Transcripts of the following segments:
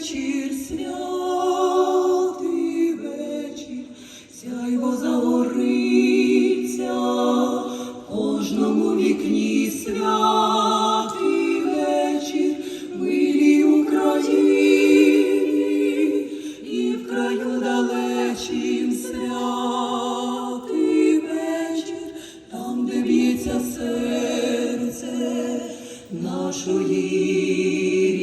вечір, святий вечір, сяйво загориться в кожному вікні святий вечір, милій Україні і в краю далечим святий вечір, там, де б'ється серце нашої.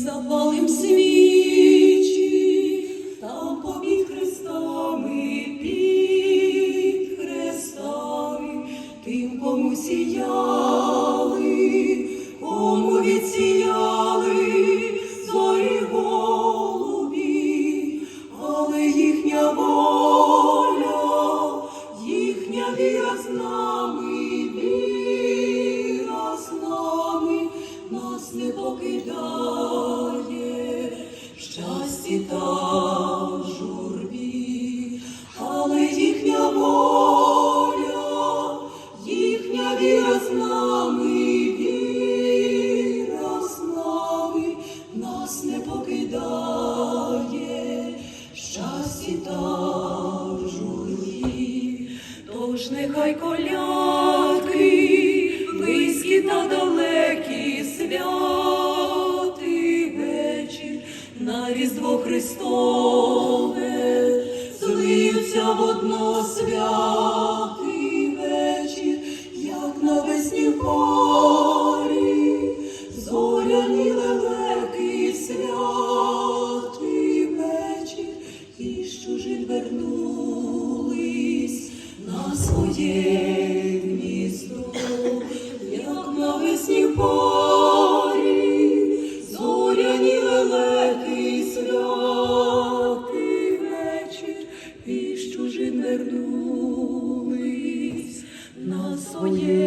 Запалим свічі, та журбі, але їхня воля, їхня віра з нами, віра нас не покидає, щасті та журбі, тож нехай колядки, близькі та далекі святий Христове злиються в одно святий вечір, як навесні в порі, зоряні лелеки святий вечір, і з чужин вернулись на своє чужин вернулись на своє